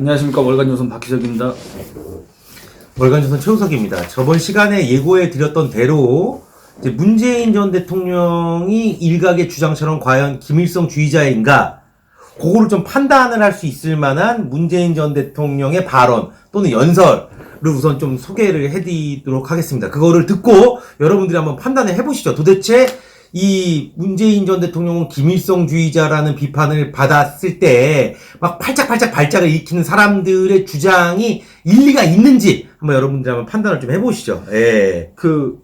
안녕하십니까 월간조선 박희석입니다. 월간조선 최우석입니다. 저번 시간에 예고해 드렸던 대로 이제 문재인 전 대통령이 일각의 주장처럼 과연 김일성 주의자인가 그거를 좀 판단을 할 수 있을 만한 문재인 전 대통령의 발언 또는 연설을 우선 좀 소개를 해드리도록 하겠습니다. 그거를 듣고 여러분들이 한번 판단을 해보시죠. 도대체 이 문재인 전 대통령은 김일성주의자라는 비판을 받았을 때 막 팔짝팔짝 발작을 일으키는 사람들의 주장이 일리가 있는지 한번 여러분들 한번 판단을 좀 해보시죠. 예. 그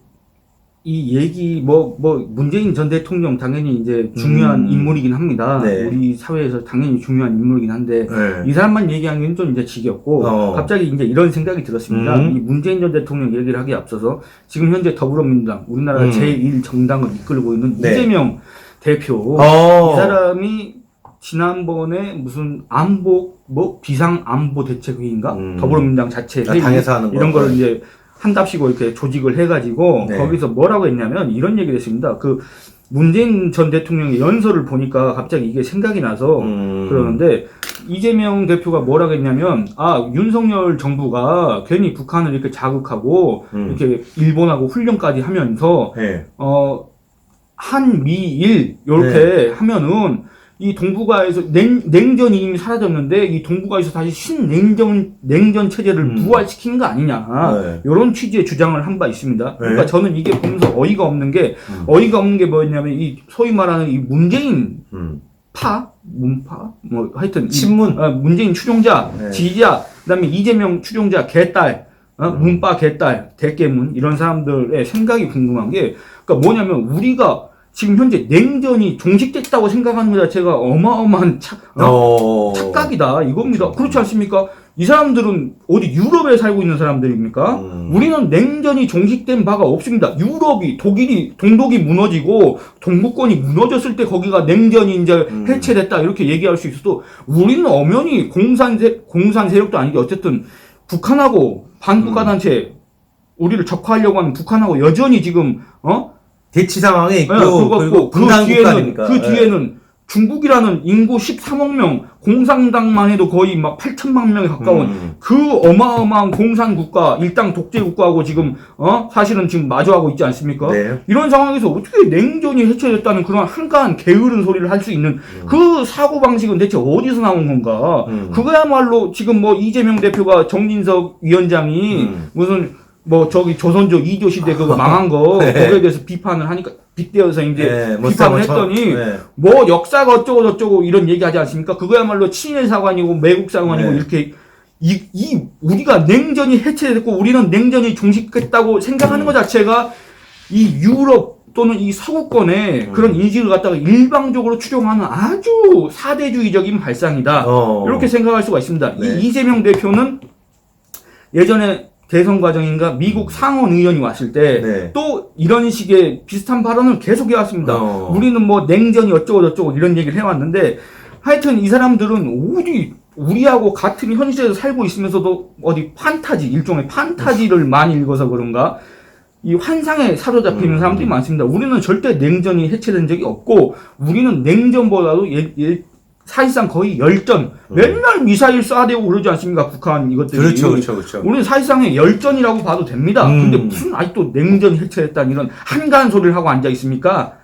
이 얘기 뭐뭐 문재인 전 대통령 당연히 이제 중요한 음. 인물이긴 합니다. 네. 우리 사회에서 당연히 중요한 인물이긴 한데 예. 이 사람만 얘기하기는 좀 이제 지겹고 어. 갑자기 이제 이런 생각이 들었습니다. 음. 이 문재인 전 대통령 얘기를 하기에 앞서서 지금 현재 더불어민주당 우리나라 음. 제1 정당을 이끌고 있는 네. 이재명 대표 어. 이 사람이 지난번에 무슨 안보 뭐 비상 안보 대책 회의인가 음. 더불어민주당 자체 아, 회의 거. 이런 거를 이제 한답시고 이렇게 조직을 해가지고 네. 거기서 뭐라고 했냐면 이런 얘기를 했습니다. 그 문재인 전 대통령의 연설을 보니까 갑자기 이게 생각이 나서 음. 그러는데 이재명 대표가 뭐라고 했냐면 아 윤석열 정부가 괜히 북한을 이렇게 자극하고 음. 이렇게 일본하고 훈련까지 하면서 예. 어 한미일 요렇게 네. 하면은 이 동북아에서 냉, 냉전이 이미 사라졌는데 이 동북아에서 다시 신냉전 냉전 체제를 음. 부활시키는 거 아니냐 네. 이런 취지의 주장을 한 바 있습니다. 그러니까 네. 저는 이게 보면서 어이가 없는 게 음. 어이가 없는 게 뭐였냐면 이 소위 말하는 이 문재인 음. 파 문파 뭐 하여튼 이 친문. 어, 문재인 추종자, 네. 지지자, 그다음에 이재명 추종자 개딸, 어, 음. 문빠 개딸, 대깨문 이런 사람들의 생각이 궁금한 게 그러니까 뭐냐면 우리가 지금 현재 냉전이 종식됐다고 생각하는 것 자체가 어마어마한 착, 어? 어. 착각이다 이겁니다. 그렇지 않습니까? 이 사람들은 어디 유럽에 살고 있는 사람들입니까? 음. 우리는 냉전이 종식된 바가 없습니다. 유럽이 독일이 동독이 무너지고 동북권이 무너졌을 때 거기가 냉전이 이제 음. 해체됐다 이렇게 얘기할 수 있어도 우리는 엄연히 공산 세, 공산 세력도 아니고 어쨌든 북한하고 반국가 음. 단체 우리를 적화하려고 하는 북한하고 여전히 지금 어 대치 상황에 있고 예, 그거 그리고 그 분단 뒤에는 국가니까. 그 뒤에는 중국이라는 인구 13억 명 공산당만 해도 거의 막 8천만 명에 가까운 음. 그 어마어마한 공산 국가 일당 독재 국가하고 지금 어 사실은 지금 마주하고 있지 않습니까? 네. 이런 상황에서 어떻게 냉전이 해체됐다는 그런 한가한 게으른 소리를 할 수 있는 그 사고 방식은 대체 어디서 나온 건가? 음. 그거야말로 지금 뭐 이재명 대표가 정진석 위원장이 음. 무슨 뭐 저기 조선조 2조 시대 그거 망한 거 네. 거기에 대해서 비판을 하니까 빗대어서 이제 네, 뭐 비판을 했더니 쳐- 네. 뭐 역사가 어쩌고 저쩌고 이런 얘기 하지 않습니까? 그거야말로 친일 사관이고 매국 사관이고 네. 이렇게 이, 이 우리가 냉전이 해체됐고 우리는 냉전이 종식됐다고 생각하는 음. 것 자체가 이 유럽 또는 이 서구권의 음. 그런 인식을 갖다가 일방적으로 추종하는 아주 사대주의적인 발상이다. 어. 이렇게 생각할 수가 있습니다. 네. 이 이재명 대표는 예전에 대선 과정인가 미국 상원 의원이 왔을 때 네. 또 이런 식의 비슷한 발언을 계속 해왔습니다. 어. 우리는 뭐 냉전이 어쩌고 저쩌고 이런 얘기를 해왔는데 하여튼 이 사람들은 어디 우리하고 같은 현실에서 살고 있으면서도 어디 판타지 일종의 판타지를 많이 읽어서 그런가 이 환상에 사로잡히는 음. 사람들이 많습니다. 우리는 절대 냉전이 해체된 적이 없고 우리는 냉전보다도 예, 예, 사실상 거의 열전 맨날 미사일 쏴대고 그러지 않습니까 북한 이것들이 음. 그렇죠, 그렇죠, 그렇죠. 우리는 사실상의 열전이라고 봐도 됩니다. 음. 근데 무슨 아직도 냉전이 해체됐다는 이런 한가한 소리를 하고 앉아 있습니까?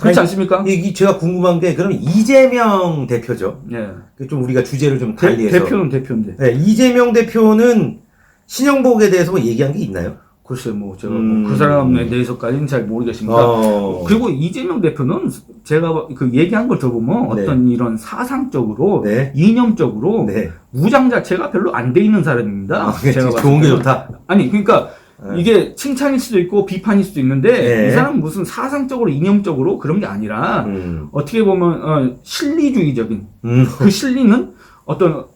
그렇지 않습니까? 이, 이 제가 궁금한 게 그럼 이재명 대표죠. 예. 그좀 우리가 주제를 좀 대, 달리해서. 대표는 대표인데. 네, 이재명 대표는 신영복에 대해서 뭐 얘기한 게 있나요? 글쎄 뭐 제가 음. 뭐그 사람에 대해서까지는 잘 모르겠습니다. 어. 그리고 이재명 대표는 제가 그 얘기한 걸 들어보면 네. 어떤 이런 사상적으로 네. 이념적으로 네. 무장 자체가 별로 안 돼 있는 사람입니다. 아, 제가 좋은 게. 좋다. 아니 그러니까 네. 이게 칭찬일 수도 있고 비판일 수도 있는데 네. 이 사람은 무슨 사상적으로 이념적으로 그런 게 아니라 음. 어떻게 보면 어, 실리주의적인 음. 그 실리는 어떤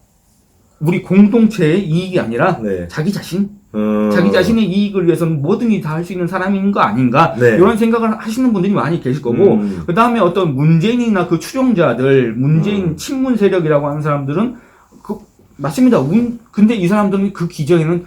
우리 공동체의 이익이 아니라 네. 자기 자신, 음. 자기 자신의 이익을 위해서는 뭐든지 다 할 수 있는 사람인 거 아닌가 네. 이런 생각을 하시는 분들이 많이 계실 거고 음. 그 다음에 어떤 문재인이나 그 추종자들, 문재인 음. 친문 세력이라고 하는 사람들은 그 맞습니다. 운, 근데 이 사람들은 그 기저에는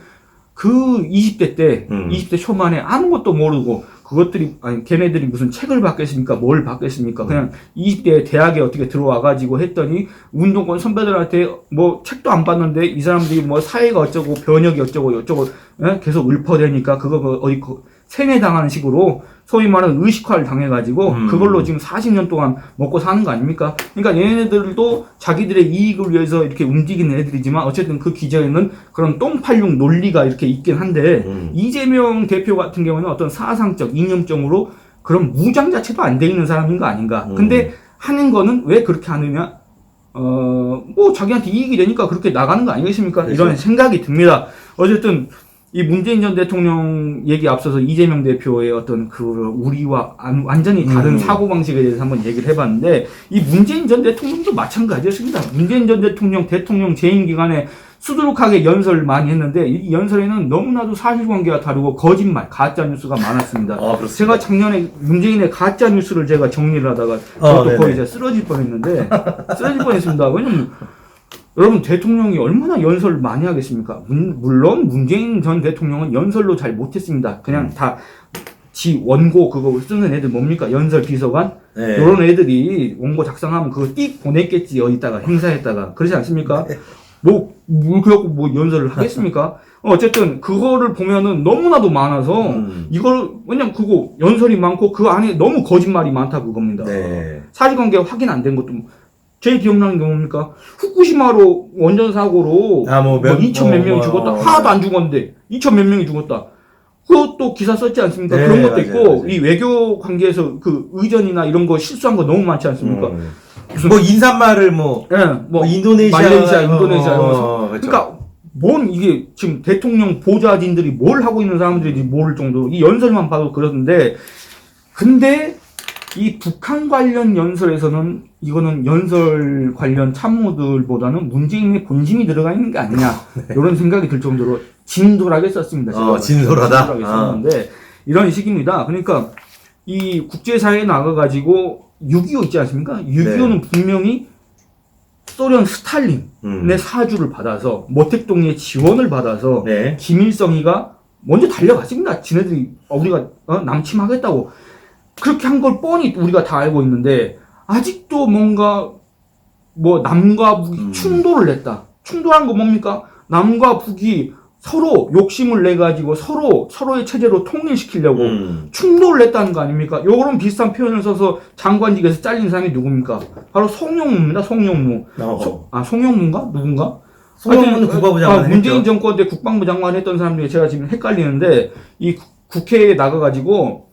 그 20대 때, 음. 20대 초반에 아무것도 모르고 그것들이 아니 걔네들이 무슨 책을 받겠습니까? 뭘 받겠습니까? 그냥 20대 대학에 어떻게 들어와 가지고 했더니 운동권 선배들한테 뭐 책도 안 받는데 이 사람들이 뭐 사회가 어쩌고 변혁이 어쩌고 어쩌고 예? 계속 읊어대니까 그거 뭐 어디 그 세뇌당하는 식으로 소위 말하는 의식화를 당해가지고 음. 그걸로 지금 40년 동안 먹고 사는 거 아닙니까? 그러니까 얘네들도 자기들의 이익을 위해서 이렇게 움직이는 애들이지만 어쨌든 그 기저에는 그런 똥팔육 논리가 이렇게 있긴 한데 음. 이재명 대표 같은 경우는 어떤 사상적 이념적으로 그런 무장 자체도 안 돼 있는 사람인 거 아닌가? 음. 근데 하는 거는 왜 그렇게 하느냐? 어, 뭐 자기한테 이익이 되니까 그렇게 나가는 거 아니겠습니까? 그렇죠. 이런 생각이 듭니다. 어쨌든 이 문재인 전 대통령 얘기 앞서서 이재명 대표의 어떤 그 우리와 안- 완전히 다른 음. 사고 방식에 대해서 한번 얘기를 해봤는데 이 문재인 전 대통령도 마찬가지였습니다. 문재인 전 대통령 대통령 재임 기간에 수두룩하게 연설을 많이 했는데 이 연설에는 너무나도 사실관계가 다르고 거짓말, 가짜 뉴스가 많았습니다. 아. 제가 작년에 문재인의 가짜 뉴스를 제가 정리를 하다가 어, 저도. 거의 이제 쓰러질 뻔했는데 쓰러질 뻔했습니다. 왜냐면 여러분 대통령이 얼마나 연설을 많이 하겠습니까? 문- 물론 문재인 전 대통령은 연설로 잘 못했습니다. 그냥 다지 원고 그거 쓰는 애들 뭡니까? 연설 비서관 네. 이런 애들이 원고 작성하면 그거 띡 보냈겠지 어디다가 행사했다가 그러지 않습니까? 뭐, 뭐 그래갖고 뭐 연설을 하겠습니까? 어, 어쨌든 그거를 보면은 너무나도 많아서 음. 이걸 왜냐면 그거 연설이 많고 그 안에 너무 거짓말이 많다 그겁니다. 네. 사실관계가 확인 안 된 것도 제일 기억나는 게 뭡니까? 후쿠시마로 원전 사고로 아, 뭐 몇- 2천 몇 뭐, 명이 뭐, 죽었다. 뭐, 하나도 안 죽었는데 2천 몇 명이 죽었다. 그것도 기사 썼지 않습니까? 네, 그런 것도 맞아요, 있고 맞아요. 이 외교 관계에서 그 의전이나 이런 거 실수한 거 너무 많지 않습니까? 음. 뭐 인사말을 뭐, 예, 뭐 뭐 인도네시아, 말레이시아, 인도네시아 이런 거 어, 그렇죠. 그러니까 뭔 이게 지금 대통령 보좌진들이 뭘 하고 있는 사람들인지 모를 정도로 이 연설만 봐도 그러는데 근데 이 북한 관련 연설에서는 이거는 연설 관련 참모들보다는 문재인의 본심이 들어가 있는 게 아니냐 이런 생각이 들 정도로 진솔하게 썼습니다. 네. 어, 진솔하다? 진솔하게 아. 썼는데 이런 식입니다. 그러니까 이 국제사회에 나가가지고 6.25 있지 않습니까? 6.25는 분명히 소련 스탈린의 음. 사주를 받아서 모택동의 지원을 받아서 네. 김일성이가 먼저 달려갔습니다. 지네들이 어, 우리가 어, 남침하겠다고 그렇게 한 걸 뻔히 우리가 다 알고 있는데 아직도 뭔가 뭐 남과 북이 음. 충돌을 냈다. 충돌한 거 뭡니까? 남과 북이 서로 욕심을 내 가지고 서로 서로의 체제로 통일시키려고 음. 충돌을 냈다는 거 아닙니까? 요런 비슷한 표현을 써서 장관직에서 잘린 사람이 누굽니까? 바로 송영무입니다. 송영무. 어. 소- 아 송영무인가? 누군가? 송영무는 하여튼, 국방부 아, 장관 문재인 했죠. 정권 때 국방부 장관 했던 사람 중에 제가 지금 헷갈리는데 이 국- 국회에 나가 가지고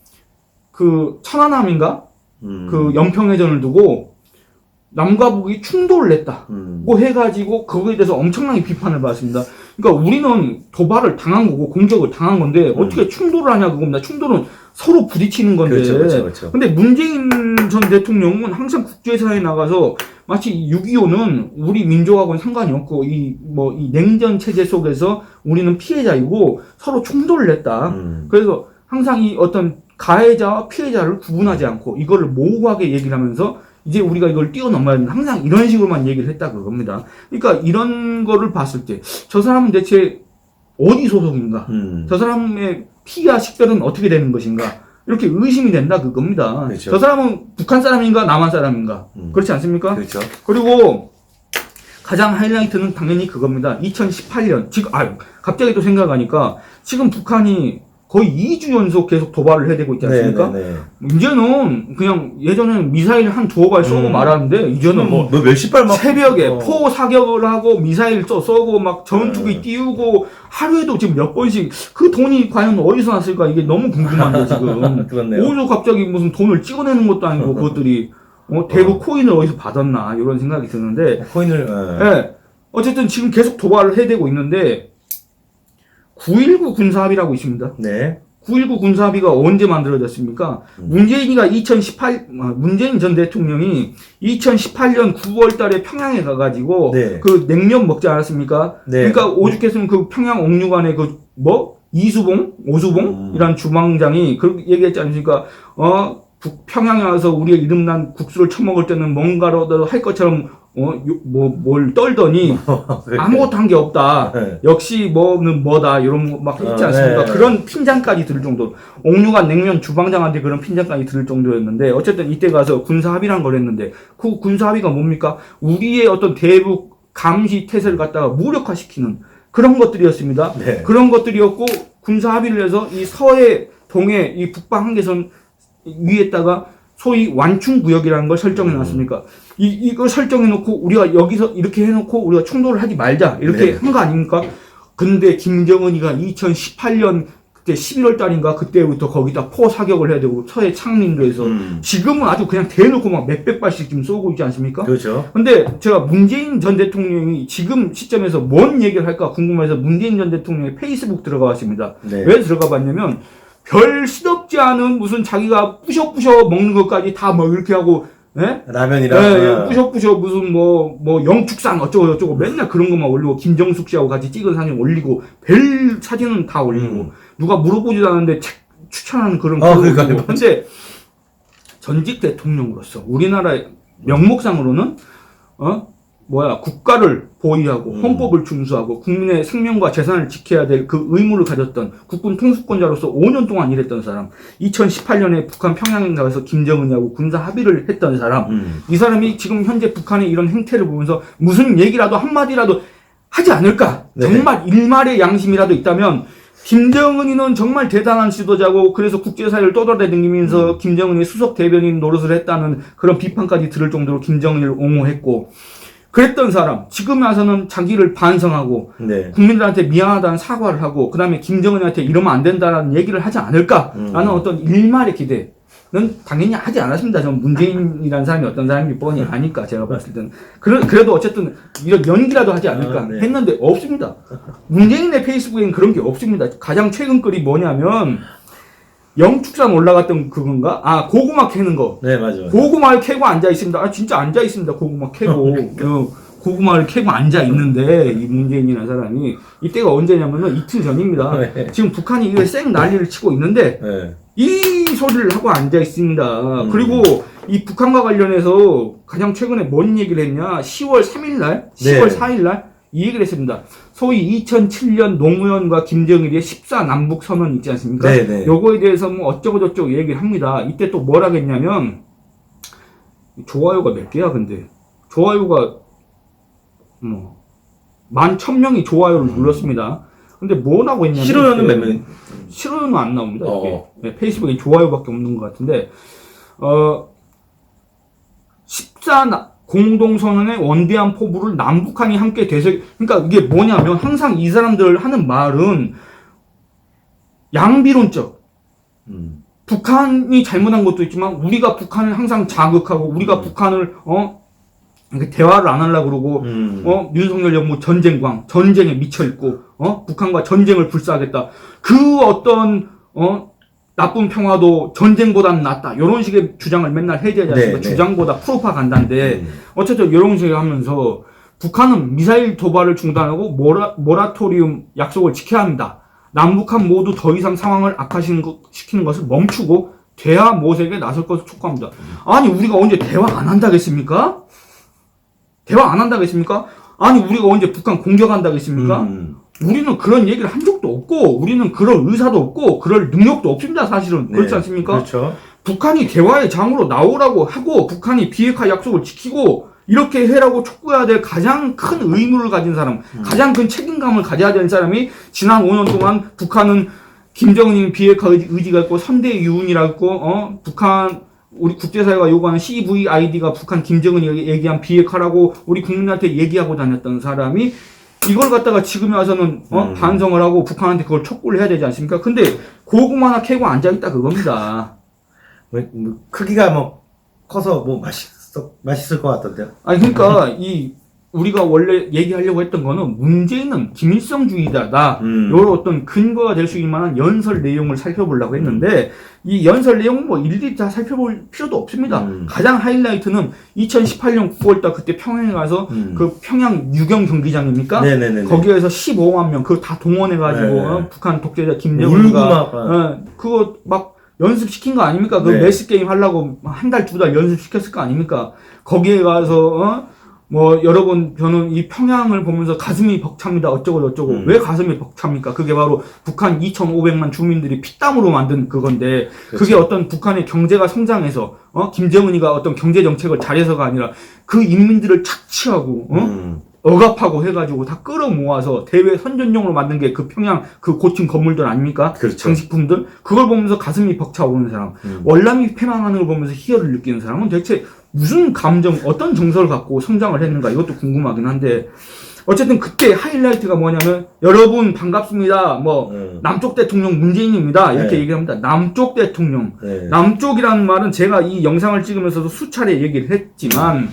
그 천안함인가? 음. 그 연평해전을 두고 남과 북이 충돌을 냈다. 음. 고 해가지고 그거에 대해서 엄청나게 비판을 받았습니다. 그러니까 우리는 도발을 당한 거고 공격을 당한 건데 음. 어떻게 충돌을 하냐 그겁니다. 충돌은 서로 부딪히는 건데. 그렇죠, 그렇죠, 그렇죠. 근데 문재인 전 대통령은 항상 국제사회에 나가서 마치 6.25는 우리 민족하고는 상관이 없고 이 뭐 이 냉전 체제 속에서 우리는 피해자이고 서로 충돌을 냈다. 음. 그래서 항상 이 어떤 가해자와 피해자를 구분하지 않고 이거를 모호하게 얘기를 하면서 이제 우리가 이걸 뛰어넘어야 된다. 항상 이런 식으로만 얘기를 했다 그겁니다. 그러니까 이런 거를 봤을 때 저 사람은 대체 어디 소속인가? 음. 저 사람의 피와 식별은 어떻게 되는 것인가? 이렇게 의심이 된다 그겁니다. 그렇죠. 저 사람은 북한 사람인가 남한 사람인가? 음. 그렇지 않습니까? 그렇죠. 그리고 가장 하이라이트는 당연히 그겁니다. 2018년 지금 아 갑자기 또 생각하니까 지금 북한이 거의 2주 연속 계속 도발을 해대고 있지 않습니까? 네, 네, 이제는 그냥 예전에는 미사일 한 두어 발 쏘고 음. 말았는데 이제는 뭐 뭐 몇십 발 막. 새벽에 어. 포 사격을 하고 미사일 쏘 쏘고 막 전투기 네. 띄우고 하루에도 지금 몇 번씩 그 돈이 과연 어디서 났을까 이게 너무 궁금한데 지금 그렇네요. 어디서 갑자기 무슨 돈을 찍어내는 것도 아니고 그것들이 어, 대북 코인을 어디서 받았나 이런 생각이 드는데 코인을. 예. 예. 어쨌든 지금 계속 도발을 해대고 있는데 9.19 군사합의라고 있습니다. 네. 9.19 군사합의가 언제 만들어졌습니까? 음. 문재인이가 2018, 아, 문재인 전 대통령이 2018년 9월 달에 평양에 가가지고 네. 그 냉면 먹지 않았습니까? 네. 그러니까 오죽했으면 그 평양 옥류관의 그 뭐? 이수봉? 오수봉? 음. 이란 주방장이 그렇게 얘기했지 않습니까? 어, 북, 평양에 와서 우리의 이름난 국수를 처먹을 때는 뭔가라도 할 것처럼 어, 뭐, 뭘 떨더니 아무것도 한 게 없다. 네. 역시 뭐는 뭐다. 이런 거막 있지 어, 않습니까? 네. 그런 핀잔까지 들을 정도. 옥류관 냉면 주방장한테 그런 핀잔까지 들을 정도였는데, 어쨌든 이때 가서 군사 합의란 걸 했는데, 그 군사 합의가 뭡니까? 우리의 어떤 대북 감시 태세를 갖다가 무력화시키는 그런 것들이었습니다. 네. 그런 것들이었고, 군사 합의를 해서 이 서해, 동해, 이 북방 한계선 위에다가 소위 완충구역이라는 걸 설정해 놨습니까? 이, 이걸 설정해 놓고 우리가 여기서 이렇게 해 놓고 우리가 충돌을 하지 말자. 이렇게 네. 한거 아닙니까? 근데 김정은이가 2018년 그때 11월 달인가 그때부터 거기다 포 사격을 해야 되고 서해 창린도 해서 음. 지금은 아주 그냥 대놓고 막 몇백 발씩 지금 쏘고 있지 않습니까? 그렇죠. 근데 제가 문재인 전 대통령이 지금 시점에서 뭔 얘기를 할까 궁금해서 문재인 전 대통령의 페이스북 들어가 봤습니다. 네. 왜 들어가 봤냐면 별 시덥지 않은 무슨 자기가 부셔부셔 먹는 것까지 다뭐 이렇게 하고 예? 라면이랑. 예, 예, 어. 부셔부셔 무슨 뭐, 뭐, 영축산 어쩌고 저쩌고 맨날 그런 것만 올리고, 김정숙 씨하고 같이 찍은 사진 올리고, 별 사진은 다 올리고, 음. 누가 물어보지도 않았는데 책 추천하는 그런 어, 글을 그러니까요. 올리고. 근데 전직 대통령으로서 우리나라의 명목상으로는, 어? 뭐야, 국가를 보위하고, 음. 헌법을 준수하고, 국민의 생명과 재산을 지켜야 될 그 의무를 가졌던 국군 통수권자로서 5년 동안 일했던 사람, 2018년에 북한 평양에 가서 김정은이하고 군사 합의를 했던 사람, 음. 이 사람이 지금 현재 북한의 이런 행태를 보면서 무슨 얘기라도 한마디라도 하지 않을까? 네. 정말 일말의 양심이라도 있다면 김정은이는 정말 대단한 지도자고 그래서 국제사회를 떠돌아다니면서 김정은이 수석 대변인 노릇을 했다는 그런 비판까지 들을 정도로 김정은을 옹호했고 그랬던 사람 지금 와서는 자기를 반성하고 네. 국민들한테 미안하다는 사과를 하고 그다음에 김정은한테 이러면 안 된다라는 얘기를 하지 않을까라는 음. 어떤 일말의 기대는 당연히 하지 않았습니다. 저는 문재인이라는 사람이 어떤 사람인지 뻔히 아니까 제가 봤을 때는 그래, 그래도 어쨌든 이런 연기라도 하지 않을까 아, 네. 했는데 없습니다. 문재인의 페이스북에는 그런 게 없습니다. 가장 최근 글이 뭐냐면 영축산 올라갔던 그건가? 아 고구마 캐는 거. 네, 맞아요. 고구마를 캐고 앉아 있습니다. 아 진짜 앉아 있습니다. 고구마 캐고 어, 고구마를 캐고 앉아 있는데 이 문재인이라는 사람이 이때가 언제냐면은 이틀 전입니다. 네. 지금 북한이 이거 쌩 난리를 치고 있는데 네. 이 소리를 하고 앉아 있습니다. 음. 그리고 이 북한과 관련해서 가장 최근에 뭔 얘기를 했냐? 10월 3일 날, 10월 네. 4일 날 이 얘기를 했습니다. 소위 2007년 노무현과 김정일의 14 남북 선언 있지 않습니까? 네, 네. 요거에 대해서 뭐 어쩌고 저쩌고 얘기를 합니다. 이때 또 뭐라 했냐면 좋아요가 몇 개야 근데 좋아요가 뭐 만 천명이 좋아요를 눌렀습니다. 근데 뭐라고 했냐면 싫어요는 몇 명? 싫어요는 안 나옵니다. 이게 어. 네, 페이스북에 좋아요밖에 없는 것 같은데 어 14 공동선언의 원대한 포부를 남북한이 함께 되새 그러니까 이게 뭐냐면 항상 이 사람들 하는 말은 양비론적. 음. 북한이 잘못한 것도 있지만 우리가 북한을 항상 자극하고 우리가 북한을 어? 대화를 안 하려고 그러고 음. 어? 윤석열 정부 전쟁광 전쟁에 미쳐 있고 어? 북한과 전쟁을 불사하겠다. 그 어떤 어 나쁜 평화도 전쟁보다는 낫다 이런 식의 주장을 맨날 해대지 않습니까 네, 네. 주장보다 프로파간다인데 음. 어쨌든 이런 식으로 하면서 북한은 미사일 도발을 중단하고 모라, 모라토리움 약속을 지켜야 합니다. 남북한 모두 더 이상 상황을 악화시키는 시키는 것을 멈추고 대화 모색에 나설 것을 촉구합니다. 아니 우리가 언제 대화 안 한다겠습니까? 대화 안 한다겠습니까? 아니 우리가 언제 북한 공격한다겠습니까? 음. 우리는 그런 얘기를 한 적도 없고 우리는 그럴 의사도 없고 그럴 능력도 없습니다 사실은 그렇지 네. 않습니까? 그렇죠. 북한이 대화의 장으로 나오라고 하고 북한이 비핵화 약속을 지키고 이렇게 해라고 촉구해야 될 가장 큰 의무를 가진 사람, 가장 큰 책임감을 가져야 되는 사람이 지난 5년 동안 북한은 김정은이 비핵화 의지, 의지가 있고 선대 유운이라고 어 북한 우리 국제사회가 요구하는 CVID가 북한 김정은이 얘기한 비핵화라고 우리 국민한테 얘기하고 다녔던 사람이 이걸 갖다가 지금 와서는 어 음. 반성을 하고 북한한테 그걸 촉구를 해야 되지 않습니까? 근데 고구마 하나 캐고 앉아 있다 그겁니다. 뭐, 뭐, 크기가 뭐 커서 뭐 맛있어 맛있을 것 같던데요. 아니 그러니까 이 우리가 원래 얘기하려고 했던 거는 문제는 김일성주의자다. 음. 요런 어떤 근거가 될 수 있을 만한 연설 내용을 살펴보려고 했는데 이 연설 내용은 뭐 일일이 다 살펴볼 필요도 없습니다. 음. 가장 하이라이트는 2018년 9월달 그때 평양에 가서 음. 그 평양 유경 경기장입니까? 네네네. 거기에서 15만 명 그거 다 동원해가지고 네. 어, 북한 독재자 김정은가 막. 어, 그거 막 연습시킨 거 아닙니까? 그 네. 메스 게임 하려고 한 달, 두 달 연습시켰을 거 아닙니까? 거기에 가서, 어? 뭐, 여러분, 저는 이 평양을 보면서 가슴이 벅찹니다. 어쩌고 저쩌고. 음. 왜 가슴이 벅찹니까? 그게 바로 북한 2,500만 주민들이 피땀으로 만든 그건데, 그게 그렇죠. 어떤 북한의 경제가 성장해서, 어? 김정은이가 어떤 경제 정책을 잘해서가 아니라 그 인민들을 착취하고, 어? 음. 억압하고 해가지고 다 끌어모아서 대외 선전용으로 만든 게 그 평양 그 고층 건물들 아닙니까? 그렇죠. 장식품들 그걸 보면서 가슴이 벅차오르는 사람 음. 월남이 패망하는 걸 보면서 희열을 느끼는 사람은 대체 무슨 감정 어떤 정서를 갖고 성장을 했는가 이것도 궁금하긴 한데 어쨌든 그때 하이라이트가 뭐냐면 여러분 반갑습니다 뭐 음. 남쪽 대통령 문재인입니다 이렇게 네. 얘기합니다 남쪽 대통령 네. 남쪽이라는 말은 제가 이 영상을 찍으면서도 수차례 얘기를 했지만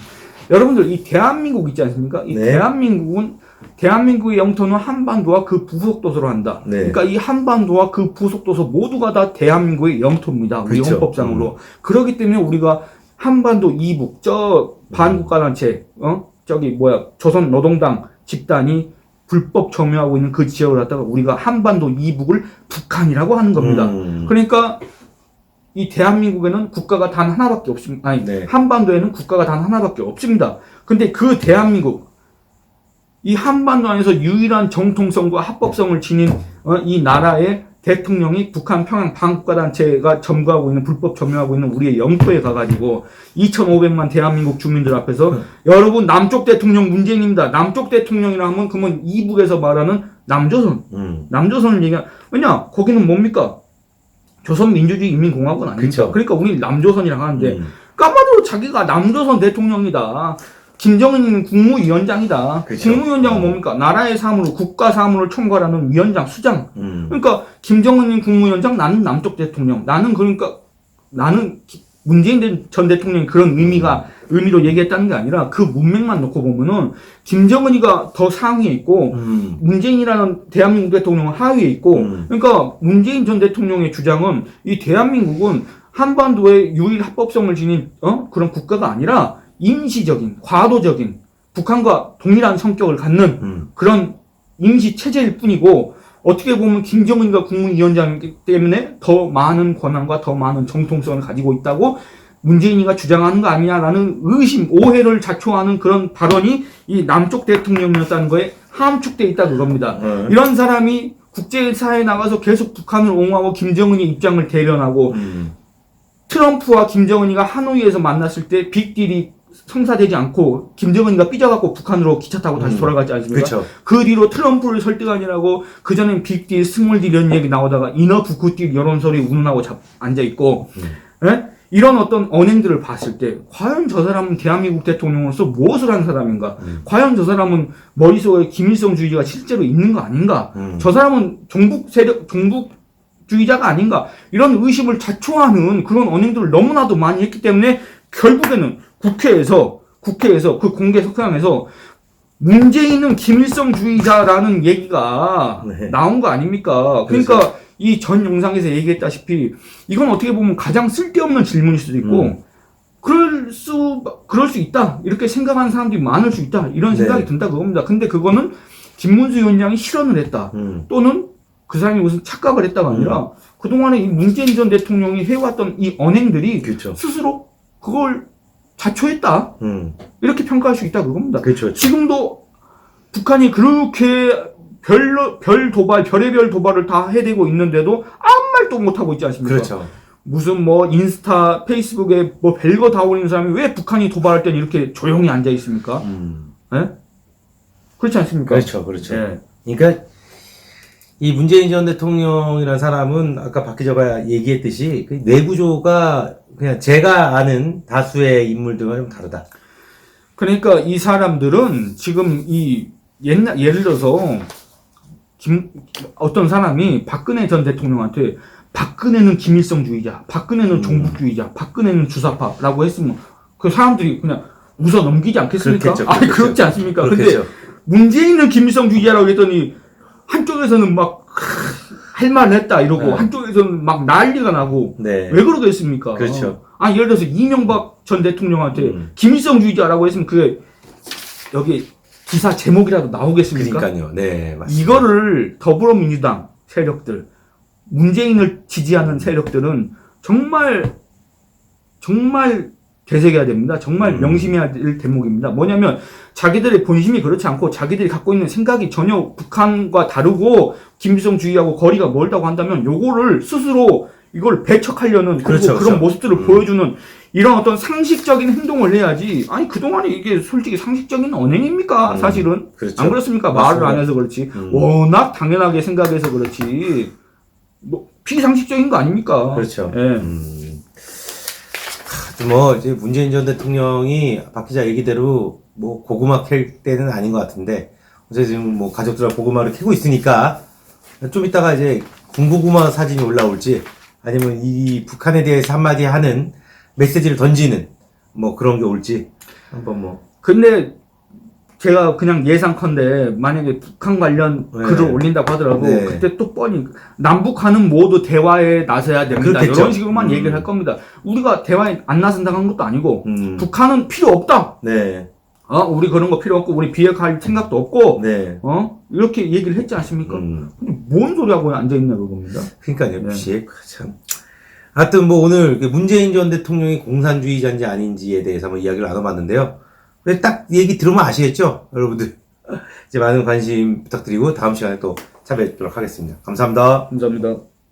여러분들 이 대한민국 있지 않습니까? 이 네. 대한민국은 대한민국의 영토는 한반도와 그 부속 도서로 한다. 네. 그러니까 이 한반도와 그 부속 도서 모두가 다 대한민국의 영토입니다. 우리 그렇죠. 헌법상으로. 그렇기 때문에 우리가 한반도 이북 저 반국가단체 어 저기 뭐야 조선 노동당 집단이 불법 점유하고 있는 그 지역을 갖다가 우리가 한반도 이북을 북한이라고 하는 겁니다. 음. 그러니까 이 대한민국에는 국가가 단 하나밖에 없습니다. 아니 네. 한반도에는 국가가 단 하나밖에 없습니다. 근데 그 대한민국 이 한반도 안에서 유일한 정통성과 합법성을 지닌 어, 이 나라의 대통령이 북한 평양 반국가 단체가 점거하고 있는 불법 점유하고 있는 우리의 영토에 가가지고 2,500만 대한민국 주민들 앞에서 여러분 남쪽 대통령 문재인입니다. 남쪽 대통령이라 하면 그러면 이북에서 말하는 남조선 음. 남조선을 얘기한 왜냐 거기는 뭡니까 조선민주주의 인민공화국은 아닙니까 그쵸. 그러니까 우리 남조선이라고 하는데 음. 까마도 자기가 남조선 대통령이다 김정은이는 국무위원장이다 그쵸. 국무위원장은 뭡니까 나라의 사무를 국가 사무를 총괄하는 위원장 수장 음. 그러니까 김정은이 국무위원장 나는 남쪽 대통령 나는 그러니까 나는 기- 문재인 대- 전 대통령이 그런 의미가 의미로 얘기했다는 게 아니라 그 문맥만 놓고 보면은 김정은이가 더 상위에 있고 음. 문재인이라는 대한민국 대통령은 하위에 있고, 음. 그러니까 문재인 전 대통령의 주장은 이 대한민국은 한반도의 유일 합법성을 지닌 어? 그런 국가가 아니라 임시적인, 과도적인 북한과 동일한 성격을 갖는 음. 그런 임시 체제일 뿐이고 어떻게 보면 김정은이가 국무위원장이기 때문에 더 많은 권한과 더 많은 정통성을 가지고 있다고 문재인이가 주장하는 거 아니냐라는 의심, 오해를 자초하는 그런 발언이 이 남쪽 대통령이었다는 거에 함축돼 있다 그겁니다. 어. 이런 사람이 국제사회에 나가서 계속 북한을 옹호하고 김정은의 입장을 대변하고 음. 트럼프와 김정은이가 하노이에서 만났을 때 빅딜이 성사되지 않고 김정은이가 삐져갖고 북한으로 기차 타고 다시 음. 돌아갔지 않습니까? 그렇죠. 그 뒤로 트럼프를 설득하냐고 그 전엔 빅딜, 스몰딜 이런 얘기 나오다가 이너프 굿딜 이런 소리 운운하고 잡, 앉아 있고 예? 이런 어떤 언행들을 봤을 때 과연 저 사람은 대한민국 대통령으로서 무엇을 한 사람인가? 음. 과연 저 사람은 머릿속에 김일성 주의가 실제로 있는 거 아닌가? 음. 저 사람은 종북 세력 종북 주의자가 아닌가? 이런 의심을 자초하는 그런 언행들을 너무나도 많이 했기 때문에 결국에는 국회에서 국회에서 그 공개 석상에서 문재인은 김일성 주의자라는 얘기가 네. 나온 거 아닙니까? 그러니까 이전 영상에서 얘기했다시피 이건 어떻게 보면 가장 쓸데없는 질문일 수도 있고 음. 그럴 수 그럴 수 있다 이렇게 생각하는 사람들이 많을 수 있다 이런 생각이 네. 든다 그겁니다. 근데 그거는 김문수 위원장이 실언을 했다 음. 또는 그 사람이 무슨 착각을 했다가 아니라 그동안에 이 문재인 전 대통령이 해왔던 이 언행들이 그렇죠. 스스로 그걸 자초했다 음. 이렇게 평가할 수 있다 그겁니다. 그렇죠. 지금도 북한이 그렇게 별로 별 도발 별의별 도발을 다 해대고 있는데도 아무 말도 못 하고 있지 않습니까? 그렇죠. 무슨 뭐 인스타, 페이스북에 뭐 별거 다 올리는 사람이 왜 북한이 도발할 때는 이렇게 조용히 앉아 있습니까? 음. 예? 그렇지 않습니까? 그렇죠. 그렇죠. 예. 그러니까 이 문재인 전 대통령이라는 사람은 아까 박 기자가 얘기했듯이 그 뇌구조가 그냥 제가 아는 다수의 인물들과 좀 다르다. 그러니까 이 사람들은 지금 이 옛날 예를 들어서 김 어떤 사람이 박근혜 전 대통령한테 박근혜는 김일성주의자, 박근혜는 음. 종북주의자, 박근혜는 주사파라고 했으면 그 사람들이 그냥 웃어 넘기지 않겠습니까? 그렇겠죠, 아니 그렇겠죠. 그렇지 않습니까? 근데 그렇겠죠. 문재인은 김일성주의자라고 했더니 한쪽에서는 막할말 했다 이러고 네. 한쪽에서는 막 난리가 나고 네. 왜 그러겠습니까? 그렇죠. 아 예를 들어서 이명박 전 대통령한테 음. 김일성주의자라고 했으면 그게 여기 기사 제목이라도 나오겠습니까? 그러니까요. 네, 맞습니다. 이거를 더불어민주당 세력들, 문재인을 지지하는 세력들은 정말 정말 되새겨야 됩니다. 정말 음. 명심해야 될 대목입니다. 뭐냐면 자기들의 본심이 그렇지 않고 자기들이 갖고 있는 생각이 전혀 북한과 다르고 김일성 주의하고 거리가 멀다고 한다면 요거를 스스로 이걸 배척하려는 그렇죠, 그런 그렇죠. 모습들을 음. 보여주는 이런 어떤 상식적인 행동을 해야지. 아니 그동안에 이게 솔직히 상식적인 언행입니까? 음. 사실은 그렇죠. 안 그렇습니까? 맞습니다. 말을 안 해서 그렇지. 음. 워낙 당연하게 생각해서 그렇지. 뭐 비상식적인 거 아닙니까? 그렇죠. 예. 음. 뭐 이제 문재인 전 대통령이 박 기자 얘기대로 뭐 고구마 캘 때는 아닌 것 같은데 어제 지금 뭐 가족들하고 고구마를 캐고 있으니까 좀 이따가 이제 군고구마 사진이 올라올지 아니면 이 북한에 대해서 한마디 하는 메시지를 던지는 뭐 그런 게 올지 한번 뭐. 근데 제가 그냥 예상컨대 만약에 북한 관련 네. 글을 올린다고 하더라도 네. 그때 또 뻔히 남북한은 모두 대화에 나서야 됩니다. 그렇겠죠. 이런 식으로만 음. 얘기를 할 겁니다. 우리가 대화에 안 나선다고 한 것도 아니고 음. 북한은 필요 없다. 네. 어, 우리 그런 거 필요 없고 우리 비핵화할 생각도 없고 네. 어 이렇게 얘기를 했지 않습니까? 음. 뭔 소리 하고 앉아 있나 그겁니다. 그러니까요, 네. 씨. 참. 하여튼 뭐 오늘 그 문재인 전 대통령이 공산주의자인지 아닌지에 대해서 한번 이야기를 나눠봤는데요. 근데 딱 얘기 들으면 아시겠죠? 여러분들. 이제 많은 관심 부탁드리고 다음 시간에 또 찾아뵙도록 하겠습니다. 감사합니다. 감사합니다.